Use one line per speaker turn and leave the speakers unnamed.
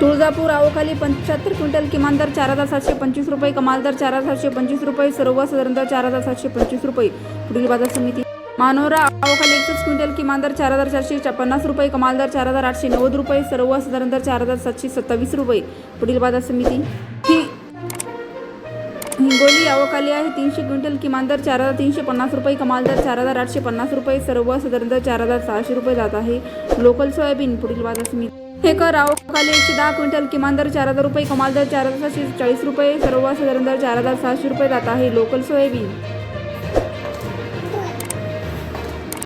तुळजापूर आवखाली पंच्याहत्तर क्विंटल किमान दर चार हजार सातशे पंचवीस रुपये कमाल दर चार हजार सातशे पंचवीस रुपये सर्वसाधारण दर चार हजार सातशे पंचवीस रुपये. पुढील बाजार समिती. मानोरा आवखाली एकतीस क्विंटल किमान दर चार हजार चारशे पन्नास रुपये कमाल दर चार हजार आठशे नव्वद रुपये सर्वसाधारण दर चार हजार सातशे सत्तावीस रुपये. पुढील बाजार समिती. ही हिंगोली आवकाली आहे तीनशे क्विंटल किमान दर चार हजार तीनशे पन्नास रुपये कमाल दर चार हजार आठशे पन्नास रुपये सर्वसाधारण दर चार हजार सहाशे रुपये जात आहे. Local soybean. पुढील बाजार समिती. हे कर राव. खाली एकशे दहा क्विंटल किमान दर चार हजार रुपये कमाल दर चार हजार सातशे चाळीस रुपये सर्वसाधारण दर चार हजार सहाशे रुपये जात आहे. Local soybean.